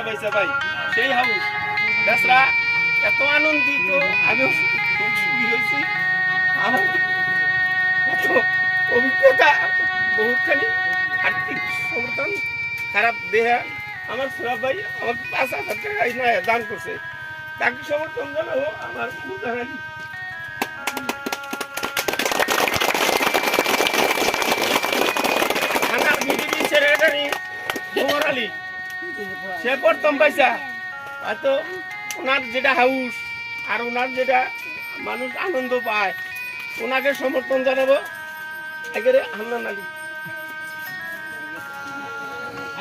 পুরাইনা পয়সা ভাই। সেই হাউস বেসরা এত আনন্দিত, আমিও খুব সুখী হয়েছি। আমার এত অভিজ্ঞতা, বহুতখানি আর্থিক সমর্থন, খারাপ দেহা আমার সোনা ভাই আমার পাঁচ হাজার টাকা দান করছে। তাকে সমর্থন জানাব আমার উদাহরণ সে প্রথম পয়সা হয়তো ওনার যেটা হাউস আর ওনার যেটা মানুষ আনন্দ পায় ওনাকে সমর্থন জানাব। একেবারে হান্নান আলী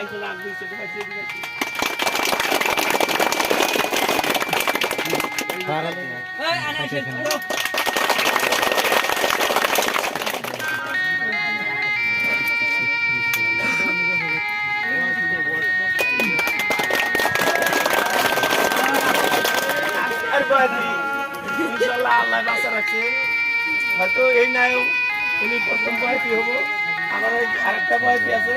একজন পাইছে, ইনশাল্লাহ আল্লাহ বাঁচা রাখছে। হয়তো এই নায়ক উনি প্রথম বয়সী হব আমার আরেকটা বয়সী আছে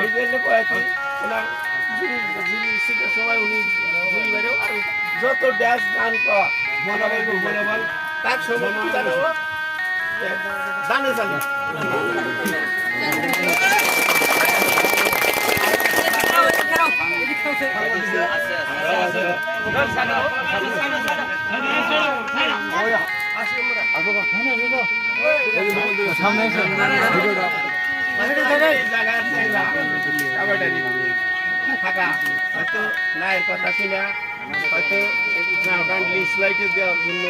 এই জন্য বয়সী ওনার ঝুলি ঝুলি সিটের সময় উনি ঝুলি বেরো আর যত ড্যান্স গান করা মনোবল মনোবল তার সময় জানাব জানে? জানে। থাকা হয়তো নায়ের কথা শুনে হয়তো নাওটান লিস্ট লাইটে দেওয়ার জন্য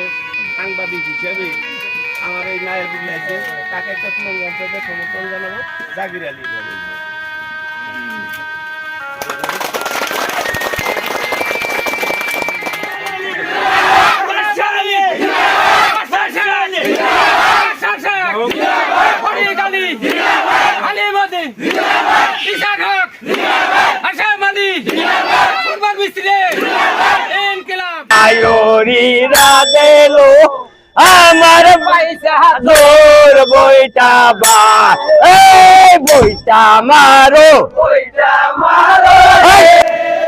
সাংবাদিক হিসেবে আমার এই নায়ের বুঝলাইছে তাকে একটা সমর্থন জানাব জাগির আলী আয়োরিরা দেলো আমার পয়সা তোর বইটা বা। এই বইটা মারো। বইটা মারো।